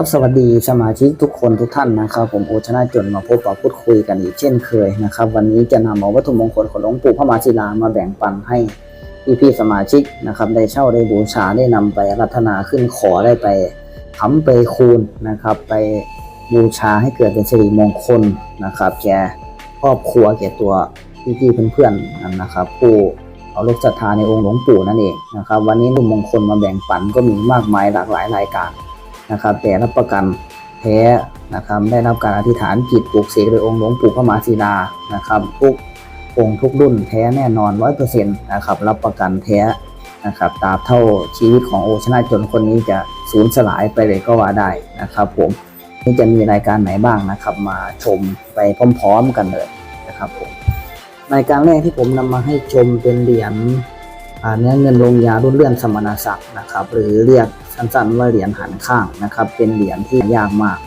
ครับสวัสดีสมาชิกทุกคนทุกท่านนะครับ ผมโอชนะจนมาพบปะพูดคุยกันอีกเช่นเคยนะครับ วันนี้จะนำเอาวัตถุมงคลของหลวงปู่พระมาศิลามาแบ่งปันให้พี่ๆสมาชิกนะครับ ได้เช่าได้บูชาได้นำไปรัตนาขึ้นขอได้ไปทำไปคูณนะครับ ไปบูชาให้เกิดเป็นสิริมงคลนะครับแก่ครอบครัวแก่ตัวพี่ๆเพื่อนๆนั่นนะครับผู้เอาลูกศรัทธาในองค์หลวงปู่นั่นเองนะครับ วันนี้วัตถุมงคลมาแบ่งปันก็มีมากมายหลากหลายรายการ นะครับ แต่รับประกันแท้นะครับได้รับการอธิษฐานจิตปลูกเสกโดยองค์หลวงปู่พระมหาศิลานะครับทุกองค์ทุกรุ่นแท้แน่นอนร้อยเปอร์เซ็นต์นะครับรับประกันแท้นะครับตราบเท่าชีวิตของโอชนะจนคนนี้จะสูญสลายไปเลยก็ว่าได้นะครับ ผมนี่จะมีรายการไหนบ้างนะครับ มาชมไปพร้อมๆกันเลยนะครับผมรายการแรกที่ผมนำมาให้ชมเป็นเหรียญ เนื้อเงินลงยารุ่นเลื่อนสมณศักดิ์นะครับ หรือเรียกสั้นๆว่าเหรียญหันข้างนะครับ เป็นเหรียญที่ยากมาก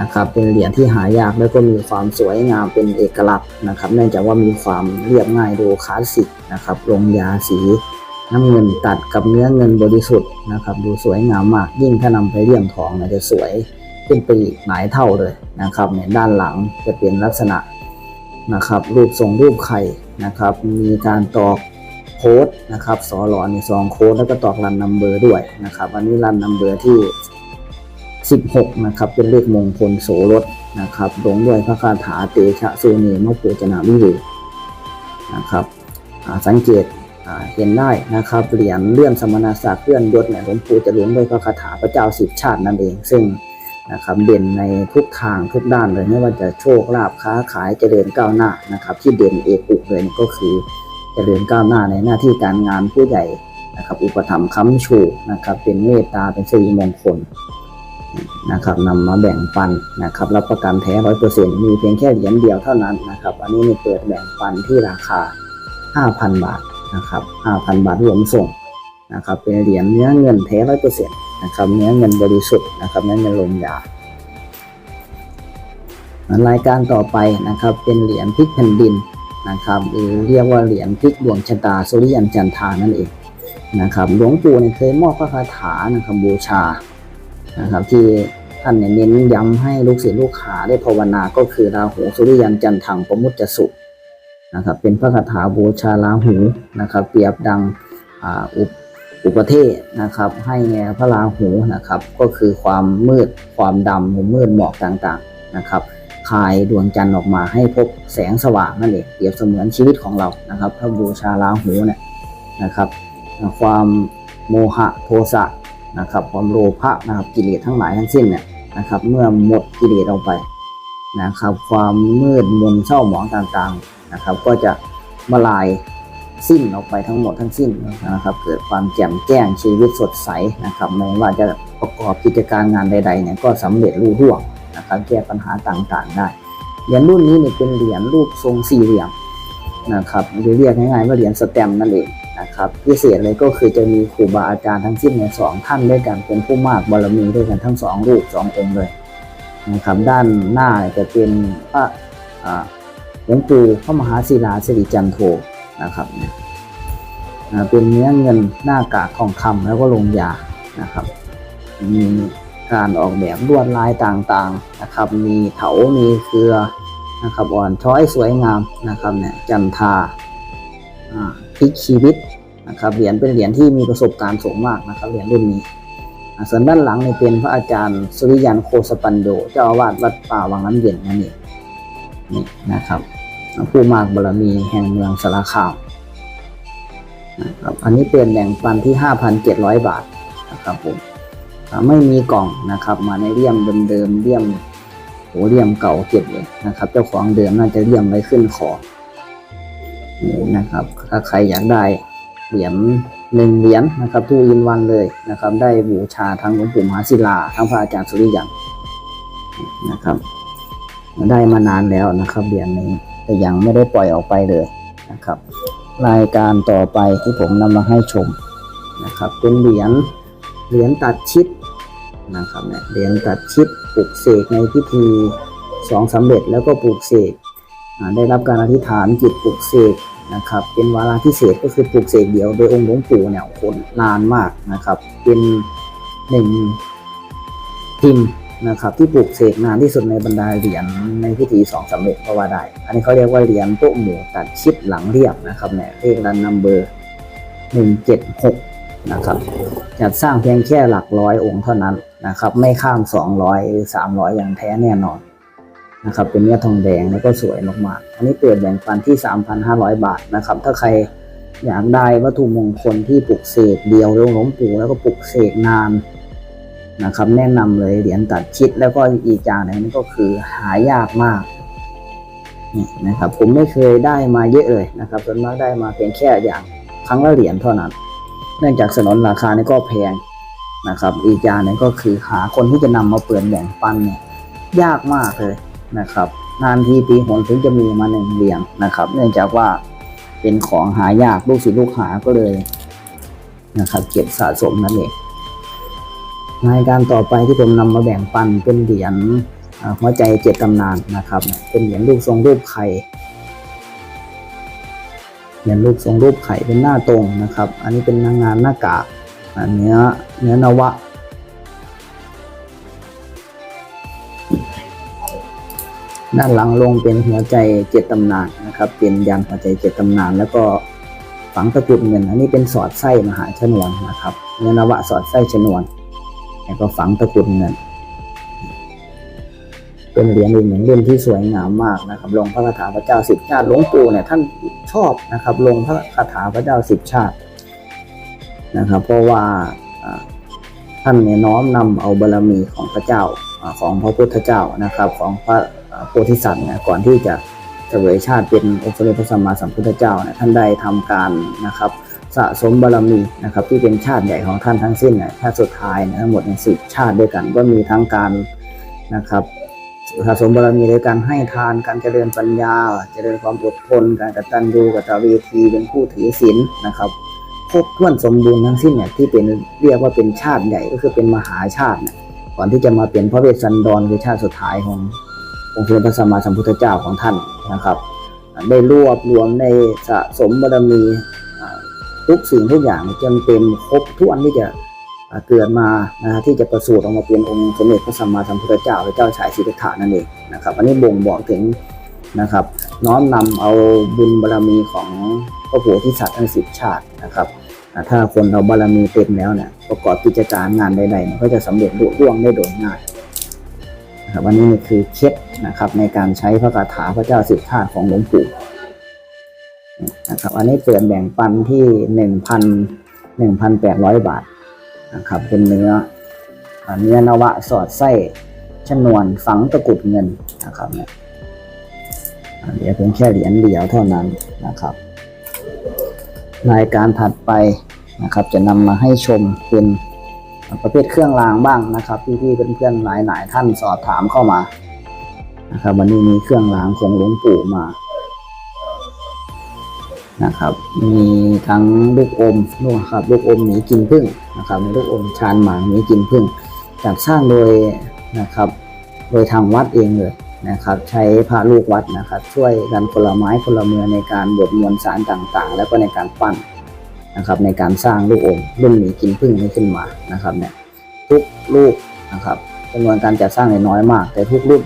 นะครับ เป็นเหรียญที่หายากแล้วก็มีความสวยงามเป็นเอกลักษณ์นะครับ เนื่องจากว่ามีความเรียบง่ายดูคลาสสิกนะครับ ลงยาสีน้ำเงินตัดกับเนื้อเงินบริสุทธิ์นะครับ ดูสวยงามมาก ยิ่งถ้านำไปเลี่ยมทองเนี่ยจะสวยขึ้นไปอีกหลายเท่าเลยนะครับเนี่ยด้านหลังจะเป็นลักษณะนะครับ รูปทรงรูปไข่นะครับ มีการตอก โค้ดนะครับสอหลอนี่ซองโค้ดแล้วก็ตอกรันนัมเบอร์ด้วยนะครับอันนี้รันนัมเบอร์ที่ 16 นะครับ เป็นเลขมงคลโสรถนะครับลงด้วยพระคาถาเตชะสูเนมะปูจนาวิเวนะครับสังเกตเห็นได้นะครับเหรียญเลื่อนสมณศักดิ์เลื่อนยศเนี่ยหลวงปู่จะลงด้วยพระคาถาพระเจ้าสิบชาตินั่นเอง ซึ่งนะครับเด่นในทุกทางทุกด้านเลยไม่ว่าจะโชคลาภค้าขายเจริญก้าวหน้านะครับ ที่เด่นเอกอุเลยก็คือ จริญก้าวหน้าในหน้าที่การงานผู้ใหญ่นะครับ อุปถัมภ์ค้ำชูนะครับ เป็นเมตตาเป็นสิริมงคลนะครับนำมาแบ่งปันนะครับ รับประกันแท้ร้อยเปอร์เซ็นต์มีเพียงแค่เหรียญเดียวเท่านั้นนะครับ อันนี้นี่เปิดแบ่งปันที่ราคา 5,000 บาทนะครับ 5,000 บาทรวมส่งนะครับ เป็นเหรียญเนื้อเงินแท้ร้อยเปอร์เซ็นต์นะครับ เนื้อเงินบริสุทธิ์นะครับเนื้อเงินลงยารายการต่อไปนะครับ เป็นเหรียญพลิกแผ่นดิน นะครับหรือเรียกว่าเหรียญพลิกดวงชะตาสุริยันจันทานั่นเองนะครับหลวงปู่เนี่ยเคยมอบพระคาถานะครับบูชานะครับที่ท่านเนี่ยเน้นย้ำให้ลูกศิษย์ลูกหาได้ภาวนาก็คือราหูสุริยันจันทังประมุจจสุนะครับเป็นพระคาถาบูชาราหูนะครับเปรียบดังอ,อุปอุปเทศนะครับให้พระราหูนะครับก็คือความมืดความดำมืดหมอกต่างๆนะครับ คายดวงจันทร์ออกมาให้พบแสงสว่างนั่นเองเปรียบเสมือนชีวิตของเรานะครับพระบูชาราหูเนี่ยนะครับ ความโมหะโทสะนะครับ ความโลภะนะครับกิเลสทั้งหลายทั้งสิ้นเนี่ยนะครับ เมื่อหมดกิเลสออกไปนะครับ ความมืดมนเศร้าหมองต่างๆนะครับ ก็จะมาลายสิ้นออกไปทั้งหมดทั้งสิ้นนะครับ เกิดความแจ่มแจ้งชีวิตสดใสนะครับ ไม่ว่าจะประกอบกิจการงานใดๆเนี่ยก็สำเร็จรุ่ร่วง นะครับแก้ปัญหาต่างๆได้ เหรียญรุ่นนี้เนี่ยเป็นเหรียญรูปทรงสี่เหลี่ยมนะครับหรือเรียกง่ายๆว่าเหรียญสแตมนั่นเองนะครับพิเศษเลยก็คือจะมีครูบาอาจารย์ทั้งสิ้นเนี่ยสองท่านด้วยกันเป็นผู้มากบารมีด้วยกันทั้งสองรูปสององค์เลยนะครับด้านหน้าจะเป็นพระหลวงปู่พระมหาศิลาสิริจันโทนะครับเนี่ยเป็นเนื้อเงินหน้ากากทองคำแล้วก็ลงยานะครับมี การออกแบบลวดลายต่างๆนะครับ มีเถา มีเครือนะครับอ่อนช้อยสวยงามนะครับเนี่ยจันทาอ่าพลิกชีวิตนะครับเหรียญเป็นเหรียญที่มีประสบการณ์สูงมากนะครับเหรียญรุ่นนี้ส่วนด้านหลังเนี่เป็นพระอาจารย์สุริยันโคสปันโดเจ้าอาวาสวัดป่าวังน้ำเย็นนั่นเองนี่นะครับผู้มากบารมีแห่งเมืองสารคามนะครับอันนี้เป็นแบ่งปันที่ 5,700 บาทนะครับผม ไม่มีกล่องนะครับ มาในเลี่ยมเดิมๆเลี่ยมโหเลี่ยมเก่าเก็บเลยนะครับ เจ้าของเดิมน่าจะเลี่ยมไว้ขึ้นคอนี่นะครับ ถ้าใครอยากได้เหรียญหนึ่งเหรียญนะครับทูอินวันเลยนะครับ ได้บูชาทั้งหลวงปู่มหาศิลาทั้งพระอาจารย์สุริยันนะครับ ได้มานานแล้วนะครับเหรียญนี้แต่ยังไม่ได้ปล่อยออกไปเลยนะครับ รายการต่อไปที่ผมนำมาให้ชมนะครับ เป็นเหรียญเหรียญตัดชิด นะครับเนี่ยเหรียญตัดชิดปลุกเสกในพิธีสองสำเร็จแล้วก็ปลุกเสกได้รับการอธิษฐานจิตปลุกเสกนะครับ เป็นวาระพิเศษก็คือปลุกเสกเดียวโดยองค์หลวงปู่เนี่ยคนนานมากนะครับ เป็นหนึ่งพิมพ์นะครับ ที่ปลูกเสกนานที่สุดในบรรดาเหรียญในพิธีสองสำเร็จก็ว่าได้ อันนี้เขาเรียกว่าเหรียญโต๊ะหมูตัดชิดหลังเรียบนะครับเนี่ยเลขรันนัมเบอร์หนึ่งเจ็ดหกนะครับจัดสร้างเพียงแค่หลักร้อยองค์เท่านั้น นะครับ ไม่ข้ามสองร้อยหรือสามร้อยอย่างแท้แน่นอนนะครับ เป็นเนื้อทองแดงแล้วก็สวยมากๆ อันนี้เปิดแบ่งปันที่ 3,500 บาทนะครับ ถ้าใครอยากได้วัตถุมงคลที่ปลุกเสกเดียวหลวงปู่แล้วก็ปลุกเสกนานนะครับ แนะนำเลยเหรียญตัดชิดแล้วก็อีกอย่างหนึงก็คือหายากมากนี่นะครับ ผมไม่เคยได้มาเยอะเลยนะครับส่วนมากได้มาเพียงแค่อย่างครั้งละเหรียญเท่านั้น เนื่องจากสนนราคานี่ก็แพง นะครับ อีกอย่างหนึงก็คือหาคนที่จะนำมาเปิดแบ่งปันเนี่ยยากมากเลยนะครับนานทีปีหนถึงจะมีมาหนึ่งเหรียญนะครับ เนื่องจากว่าเป็นของหายากลูกศิษย์ลูกหาก็เลยนะครับ เก็บสะสมนั่นเองรายการต่อไปที่ผมนำมาแบ่งปันเป็นเหรียญหัวใจเจ็ดตำนานนะครับ เป็นเหรียญรูปทรงรูปไข่เหรียญรูปทรงรูปไข่เป็นหน้าตรงนะครับ อันนี้เป็นนางงานหน้ากากอ่า เนื้อเนื้อนวะ ด้านหลังลงเป็นหัวใจเจ็ดตำนานนะครับ เป็นยันหัวใจเจ็ดตำนาน แล้วก็ฝังตะกรุดเงิน อันนี้เป็นสอดไส้มหาชนวนนะครับ เนื้อนวะสอดไส้ชนวน แล้วก็ฝังตะกรุดเงิน เป็นเหรียญอีกหนึ่งเล่มที่สวยงามมากนะครับ ลงพระคาถาพระเจ้าสิบชาติหลวงปู่เนี่ยท่านชอบนะครับ ลงพระคาถาพระเจ้าสิบชาติ นะครับ เพราะว่าท่านเนี่ยน้อมนำเอาบารมีของพระเจ้าอของพระพุทธเจ้านะครับ ของพระโพธิสัตว์เนี่ยก่อนที่จะเสวยชาติเป็นองค์สมเด็จพระสัมมาสัมพุทธเจ้าเนี่ยท่านได้ทำการนะครับสะสมบารมีนะครับที่เป็นชาติใหญ่ของท่านทั้งสิ้นเนี่ยชาติสุดท้ายนยทั้งหมดในสิบชาติด้วยกัน ก็มีทั้งการนะครับสะสมบารมีในการให้ทานการเจริญปัญญา เจริญความอดทนการกตัญญูกตเวทีเป็นผู้ถือศีลนะครับ ครบถ้วนสมบูรณ์ทั้งสิ้นเนี่ยที่เป็นเรียกว่าเป็นชาติใหญ่ก็คือเป็นมหาชาติเนี่ยก่อนที่จะมาเป็นพระเวสสันดรคือชาติสุดท้ายขององค์สมเด็จพระสัมมาสัมพุทธเจ้าของท่านนะครับ ได้รวบรวมในสะสมบารมีทุกสิ่งทุกอย่างจนเต็มครบถ้วนที่จะเกิดมานะฮะที่จะประสูติออกมาเป็นองค์สมเด็จพระสัมมาสัมพุทธเจ้าหรือเจ้าชายสิทธัตถานั่นเองนะครับอันนี้บ่งบอกถึง นะครับ น้อมนำเอาบุญบารมีของพระโพธิสัตว์ทั้งสิบชาตินะครับถ้าคนเราบารมีเต็มแล้วเนี่ยประกอบกิจการงานใดๆเนี่ยก็จะสำเร็จลุล่วงได้โดยง่ายนะครับวันนี้นี่คือเคล็ดนะครับในการใช้พระคาถาพระเจ้าสิบชาติของหลวงปู่นะครับอันนี้เปิดแบ่งปันที่หนึ่งพันหนึ่งพันแปดร้อยบาทนะครับเป็นเนื้อเนื้อนวะสอดไส้ชนวนฝังตะกุดเงินนะครับเนี่ย เหลือเพียงแค่เหรียญเดียวเท่านั้นนะครับ รายการถัดไปนะครับ จะนำมาให้ชมเป็นประเภทเครื่องรางบ้างนะครับพี่ๆเพื่อนๆหลายๆท่านสอบถามเข้ามานะครับ วันนี้มีเครื่องรางของหลวงปู่มานะครับ มีทั้งลูกอมลูกครับลูกอมหมีกินพึ่งนะครับมีลูกอมชานหมางหมีกินพึ่งจัดสร้างโดยนะครับ โดยทางวัดเองเลย นะครับใช้พระลูกวัดนะครับ ช่วยกันคนละไม้คนละมือในการบดมวลสารต่างๆ แล้วก็ในการปั้นนะครับในการสร้างลูกอมรุ่นหมีกินพึ่งนี้ขึ้นมานะครับเนี่ยทุกลูกนะครับจำนวนการจัดสร้างน้อยมาก แต่ทุกรุ่น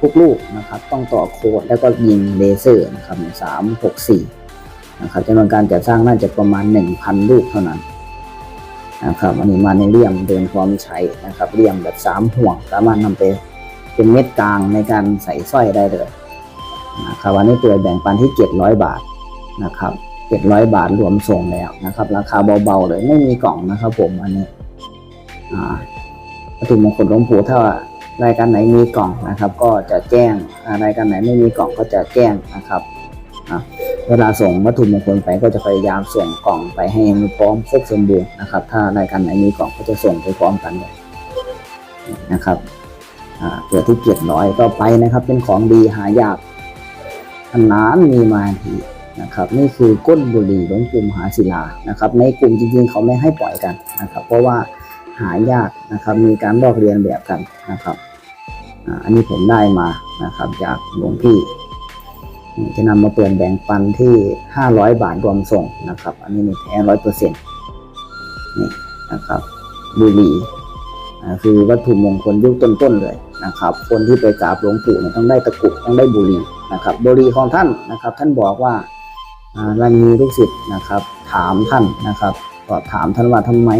ทุกลูกนะครับต้องต่อโค้ดแล้วก็ยิงเลเซอร์นะครับสามหกสี่นะครับจำนวนการจัดสร้างน่าจะประมาณ 1,000 ลูกเท่านั้นนะครับอันนี้มาในเลี่ยมเดินพร้อมใช้นะครับเลี่ยมแบบ3ห่วงสามารถนำไป เป็นเม็ดกลางในการใส่สร้อยได้เลยนะครับวันนี้เปิดแบ่งปันที่ 700 บาทนะครับ 700 บาทรวมส่งแล้วนะครับ ราคาเบาๆเลยไม่มีกล่องนะครับ ผมอันนี้วัตถุมงคลหลวงปู่ถ้ารายการไหนมีกล่องนะครับ ก็จะแจ้งรายการไหนไม่มีกล่องก็จะแจ้งนะครับเวลาส่งวัตถุมงคลไปก็จะพยายามส่งกล่องไปให้มันพร้อมครบสมบูรณ์นะครับ ถ้ารายการไหนมีกล่องก็จะส่งไปพร้อมกันเลยนะครับ เกิดที่เกียรร้อยก็ไปนะครับ เป็นของดีหายากอันนานมีมาทีนะครับ นี่คือก้นบุหรี่หลวงปู่มหาศิลานะครับ ในกลุ่มจริงๆ เขาไม่ให้ปล่อยกันนะครับ เพราะว่าหายากนะครับมีการลอกเรียนแบบกันนะครับอันนี้ผมได้มานะครับ จากหลวงพี่จะนำมาเปิดแบ่งปันที่ 500 บาทรวมส่งนะครับ อันนี้มีแท้ร้อยเปอร์เซ็นต์นี่นะครับบุหรี่คือวัตถุมงคลยุคต้นๆเลย นะครับ คนที่ไปกราบหลวงปู่เนี่ยต้องได้ตะกุดต้องได้บุหรี่นะครับบุหรี่ของท่านนะครับ ท่านบอกว่าอ่ามีลูกศิษย์นะครับ ถามท่านนะครับก็ถามท่านว่าทำไม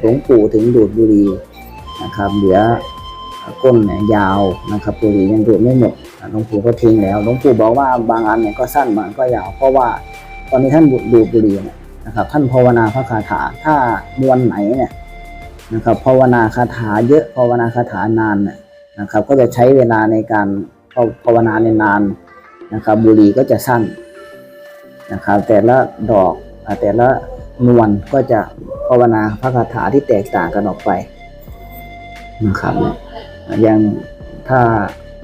หลวงปู่ถึงดูดบุหรี่นะครับเหลือก้นเนี่ยยาวนะครับบุหรี่ยังดูดไม่หมดหลวงปู่ก็ทิ้งแล้วหลวงปู่บอกว่าบางอันเนี่ยก็สั้นบางก็ยาว เพราะว่าตอนนี้ท่านดูดบุหรี่เนี่ยนะครับท่านภาวนาพระคาถาถ้ามวลไหนเนี่ยนะครับภาวนาคาถาเยอะภาวนาคาถานานเนี่ย นะครับ ก็จะใช้เวลาในการภาวนาในนานนะครับ บุหรี่ก็จะสั้นนะครับ แต่ละดอกแต่ละนวลก็จะภาวนาพระคาถาที่แตกต่างกันออกไปนะครับเนี่ยอย่างถ้า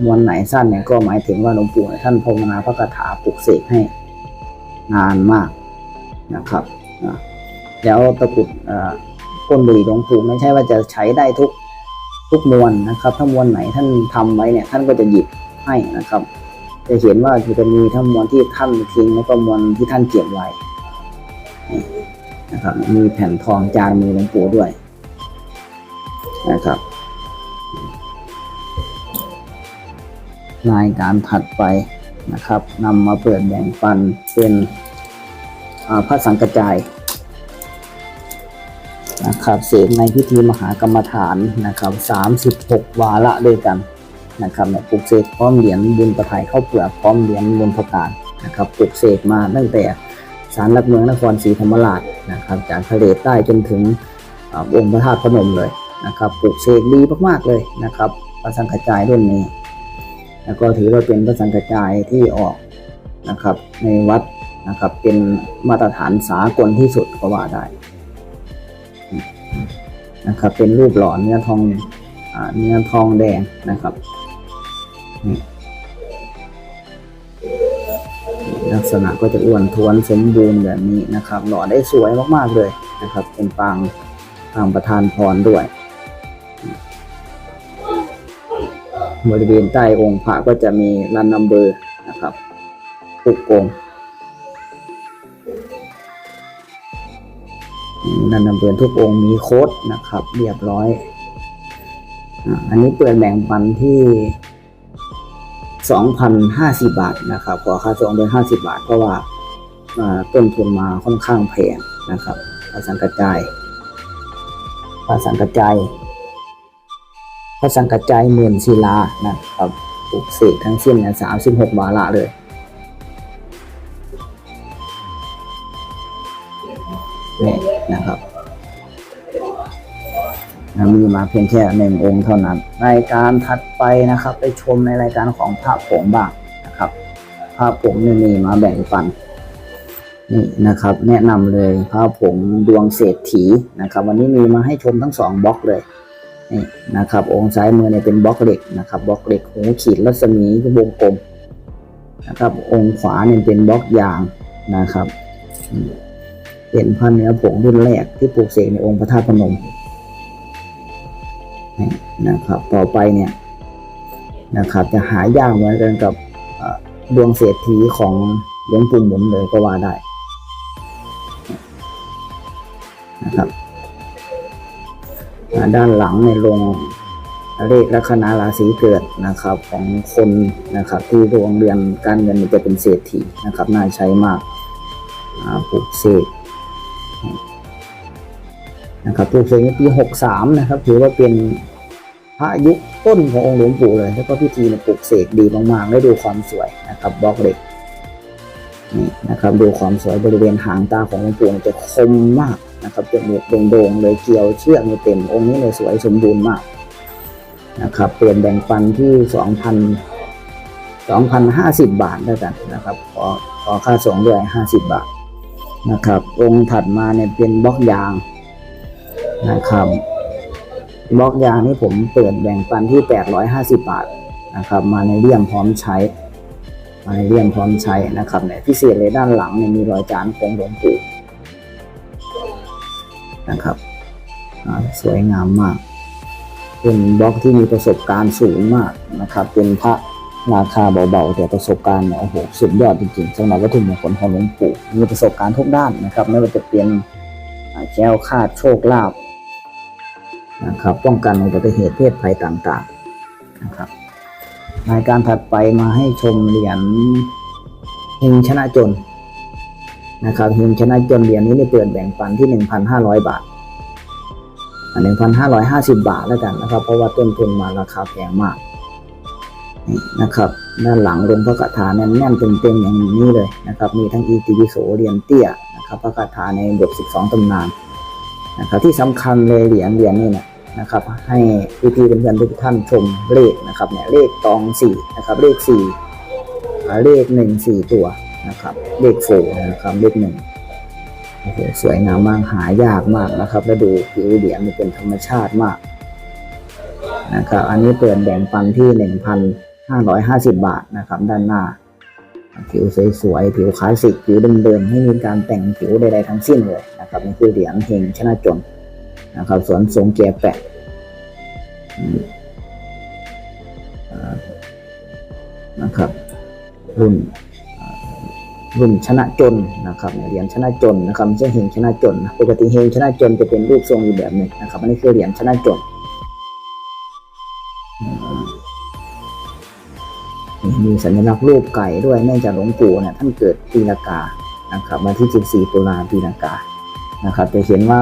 มวลไหนสั้นเนี่ยก็หมายถึงว่าหลวงปู่ท่านภาวนาพระคาถาปลุกเสกให้นานมากนะครับแล้วตะกุดอ่าก้นบุหรี่หลวงปู่ไม่ใช่ว่าจะใช้ได้ทุก ทุกมวลนะครับ ถ้ามวลไหนท่านทำไว้เนี่ยท่านก็จะหยิบให้นะครับ จะเห็นว่าจะมีทั้งมวลที่ท่านทิ้งแล้วก็มวลที่ท่านเก็บไว้นะครับมีแผ่นทองจานมือหลวงปู่ด้วยนะครับรายการถัดไปนะครับนำมาเปิดแบ่งปันเป็นพระสังกระจาย นะครับเสกในพิธีมหากรรมฐานนะครับ36 วาระด้วยกันนะครับเนี่ยปลุกเสกพร้อมเหรียญบุญประทายเข้าเปลือกพร้อมเหรียญบุญประกาศนะครับปลุกเสกมาตั้งแต่ศาลหลักเมืองนครศรีธรรมราชนะครับจากทะเลใต้จนถึงอ่าองค์พระธาตุพนมเลยนะครับปลุกเสกดีมากๆเลยนะครับพระสังฆจายรุ่นนี้ แล้วก็ถือว่าเป็นพระสังฆจายที่ออกนะครับในวัดนะครับเป็นมาตรฐานสากลที่สุดก็ว่าได้ นะครับเป็นรูปหล่อเนื้อทองอเนื้อทองแดงนะครับนี่ลักษณะก็จะอ้วนท้วนสมบูรณ์แบบนี้นะครับ หล่อได้สวยมากๆเลยนะครับ เป็นปางปางประธานพรด้วย บริเวณใต้องค์พระก็จะมีรันนัมเบอร์นะครับทุกอง นันนำเปือนทุกองค์มีโค้ดนะครับ เรียบร้อย อันนี้เปิดแบ่งปันที่ 2,050 บาทนะครับขอค่าส่งเป็น50 บาท เพราะว่าต้นทุนมาค่อนข้างแพงนะครับภาษากระจายภาษากระจายภาษากระจายหมื่นศิลานะครับปลูกเสกทั้งสิ้นเนี่ย36วาระเลย นี่นะครับมีมาเพียงแค่หนึ่งองค์เท่านั้น รายการถัดไปนะครับ ไปชมในรายการของพระผงบ้างนะครับพระผงเนี่ยมีมาแบ่งปันนี่นะครับ แนะนำเลยพระผงดวงเศรษฐีนะครับ วันนี้มีมาให้ชมทั้งสองบล็อกเลยนี่นะครับ องค์ซ้ายมือเนี่ยเป็นบล็อกเหล็กนะครับบล็อกเหล็กหูขีดรัศมีวงกลมนะครับ องค์ขวาเนี่ยเป็นบล็อกยางนะครับ อืมเป็นพระเนื้อผงรุ่นแรกที่ปลูกเสกในองค์พระธาตุพนมนะครับ ต่อไปเนี่ยนะครับ จะหายากเหมือนกันกับดวงเศรษฐีของหลวงปู่หมุนเลยก็ว่าได้นะครับด้านหลังในลงเลขลัคนาราศีเกิดนะครับ ของคนนะครับ ที่ดวงเรือนการเงินมันจะเป็นเศรษฐีนะครับ น่าใช้มากปลูกเสก นะครับปลูกเสกในปี 63 นะครับ ถือว่าเป็นพระยุคต้นขององค์หลวงปู่เลย แล้วก็พิธีเนี่ยปลูกเสกดีมากๆและดูความสวยนะครับบล็อกเล็กนี่นะครับดูความสวยบริเวณหางตาของหลวงปู่จะคมมากนะครับจมูกโด่งๆเลยเกลียวเชือกเนี่ยเต็มองค์นี้เลยสวยสมบูรณ์มากนะครับเปลี่ยนแบ่งปันที่ 2,000 2,050 บาทแล้วกันนะครับขอขอค่าส่งด้วย 50 บาท นะครับ องค์ถัดมาเนี่ยเป็นบล็อกยางนะครับบล็อกยางนี่ผมเปิดแบ่งปันที่ 850 บาทนะครับ มาในเลี่ยมพร้อมใช้ มาในเลี่ยมพร้อมใช้นะครับเนี่ยพิเศษเลยด้านหลังเนี่ยมีรอยจานของหลวงปู่นะครับสวยงามมาก เป็นบล็อกที่มีประสบการณ์สูงมากนะครับ เป็นพระ ราคาเบาๆ แต่ประสบการณ์เนี่ยโอ้โหสุดยอดจริงๆสำหรับวัตถุมงคลของหลวงปู่มีประสบการณ์ทุกด้านนะครับ ไม่ว่าจะเป็นแก้วคาดโชคลาภนะครับป้องกันอุบัติเหตุเพศภัยต่างๆนะครับรายการถัดไปมาให้ชมเหรียญเฮงชนะจนนะครับเฮงชนะจนเหรียญนี้เนี่ยเปิดแบ่งปันที่ 1,500 บาทหนึ่งพันห้าร้อยห้าสิบบาทแล้วกันนะครับ เพราะว่าต้นทุนมาราคาแพงมาก นะครับ ด้านหลังลงพระคาถาแน่นๆเต็มๆอย่างนี้เลยนะครับ มีทั้งอีติวิโสเหรียญเตี้ยนะครับพระคาถาในบท 12ตำนานนะครับที่สำคัญเลยเหรียญเหรียญนี่นะนะครับ ให้พี่ๆเพื่อนๆทุกท่านชมเลขนะครับเนี่ยเลขตองสี่นะครับ เลขสี่เลขหนึ่งสี่ตัวนะครับ เลขโฟนะครับเลขหนึ่งโอ้โหสวยงามมากหายากมากนะครับ แล้วดูผิวเหรียญมันเป็นธรรมชาติมากนะครับ อันนี้เปิดแบ่งปันที่ 550 บาทนะครับ ด้านหน้า ผิวสวยๆ ผิวคลาสสิก ผิวเดิมๆ ไม่มีการแต่งผิวใดๆทั้งสิ้นเลยนะครับนี่คือเหรียญเฮงชนะจนนะครับสวนสงเกียแปะนะครับ รุ่นรุ่นชนะจนนะครับเหรียญชนะจนนะครับไม่ใช่เฮงชนะจนนะปกติเฮงชนะจนจะเป็นรูปทรงอีกแบบหนึ่งนะครับอันนี้คือเหรียญชนะจน มีสัญลักษณ์รูปไก่ด้วยเนื่องจากหลวงปู่เนี่ยท่านเกิดปีละกานะครับวันที่ 14 ตุลาปีละกานะครับจะเห็นว่า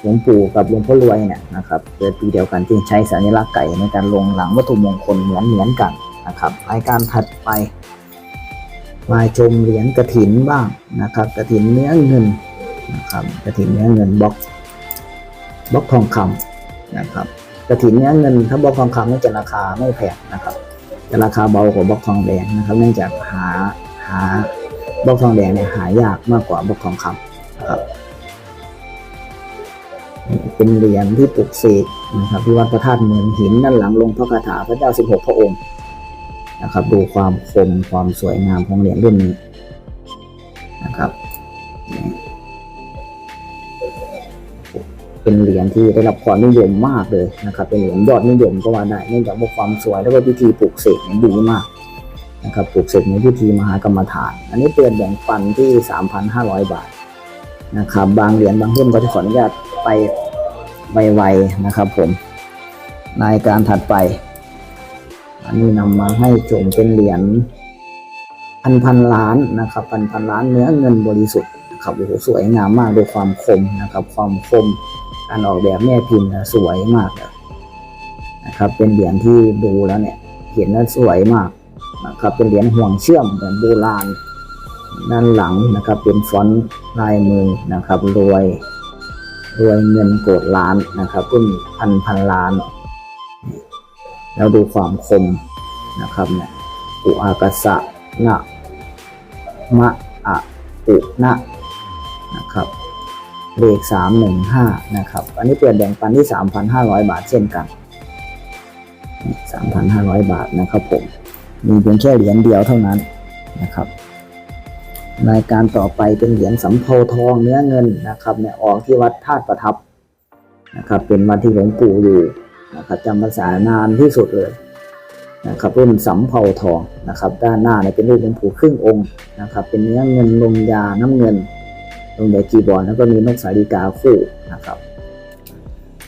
หลวงปู่กับหลวงพ่อรวยเนี่ยนะครับเกิดปีเดียวกันจึงใช้สัญลักษณ์ไก่ในการลงหลังวัตถุมงคลเหมือนเหมือนกันนะครับรายการถัดไปมาชมเหรียญกระถินบ้างนะครับกระถินเนื้อเงินนะครับกระถินเนื้อเงินบล็อกบล็อกทองคำนะครับกระถินเนื้อเงินถ้าบล็อกทองคำนี่จะราคาไม่แพงนะครับ จะราคาเบากว่าบล็อกทองแดงนะครับ เนื่องจากหาหาบล็อกทองแดงเนี่ยหายากมากกว่าบล็อกทองคำนะครับเป็นเหรียญที่ปลุกเสกนะครับที่วัดพระธาตุเมืองหินด้านหลังลงพระคาถาพระเจ้า 16 พระองค์นะครับ ดูความคมความสวยงามของเหรียญรุ่นนี้นะครับ เป็นเหรียญที่ได้รับความนิยมมากเลยนะครับ เป็นเหรียญยอดนิยมก็ว่าได้เนื่องจากว่าความสวยแล้วก็พิธีปลูกเสกเนี่ยดีมากนะครับปลูกเสกในพิธีมหากรรมฐาน อันนี้เตือนแบ่งปันที่ 3,500 บาทนะครับ บางเหรียญบางรุ่นก็จะขออนุญาตไปไวๆนะครับ ผมรายการถัดไป อันนี้นำมาให้ชมเป็นเหรียญพันพันล้านนะครับพันพันล้านเนื้อเงินบริสุทธิ์นะครับโอ้โหสวยงามมากด้วยความคมนะครับ ความคม การออกแบบแม่พิมพ์สวยมากนะครับ เป็นเหรียญที่ดูแล้วเนี่ย เห็นแล้วสวยมากนะครับ เป็นเหรียญห่วงเชื่อมเหมือนโบราณ ด้านหลังนะครับ เป็นฟอนต์ลายมือนะครับ รวย รวยเงินโกดล้านนะครับรุ่นพันพันล้าน แล้วดูความคมนะครับเนี่ยอุอากาสะนะมะอะอุนะ เลขสามหนึ่งห้านะครับ อันนี้เปิดแบ่งปันที่สามพันห้าร้อยบาทเช่นกันสามพันห้าร้อยบาทนะครับผม มีเพียงแค่เหรียญเดียวเท่านั้นนะครับ รายการต่อไปเป็นเหรียญสำเภาทองเนื้อเงินนะครับเนี่ยออกที่วัดธาตุประทับนะครับ เป็นวัดที่หลวงปู่อยู่นะครับจำภาษานานที่สุดเลยนะครับรุ่นสำเภาทองนะครับ ด้านหน้าเนี่ยเป็นรูปหลวงปู่ครึ่งองค์นะครับ เป็นเนื้อเงินลงยาน้ำเงิน ลงยาจีบอลแล้วก็มีนกสาริกาคู่นะครับ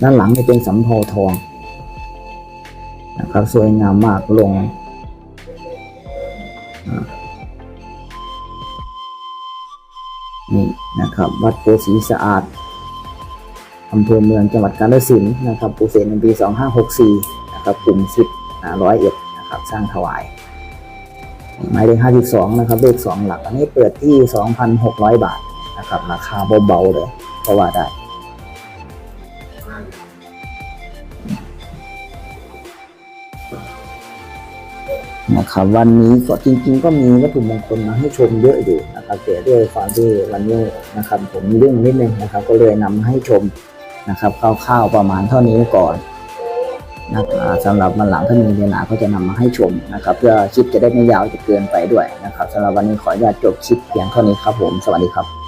ด้านหลังเนี่ยเป็นสำเภาทองนะครับสวยงามมากลงนี่นะครับ วัดโพธิ์ศรีสะอาดอำเภอเมืองจังหวัดกาฬสินธุ์นะครับปูเสนในปี 2564 นะครับกลุ่มสิบร้อยเอ็ดนะครับสร้างถวายหมายเลข52 นะครับเลข2หลัก อันนี้เปิดที่ 2,600 บาท นะครับ ราคาเบาๆเลยก็ว่าได้นะครับวันนี้ก็จริง ๆ ก็มีวัตถุมงคลมาให้ชมเยอะอยู่นะครับแต่ด้วยความที่วันนี้นะครับ ผมเรื่องนิดนึงนะครับ ก็เลยนำมาให้ชมนะครับคร่าวๆประมาณเท่านี้ก่อนนะครับสำหรับวันหลังถ้ามีเวลาก็จะนำมาให้ชมนะครับ เพื่อคลิปจะได้ไม่ยาวจะเกินไปด้วยนะครับสำหรับวันนี้ขออนุญาตจบคลิปเพียงเท่านี้ครับผมสวัสดีครับ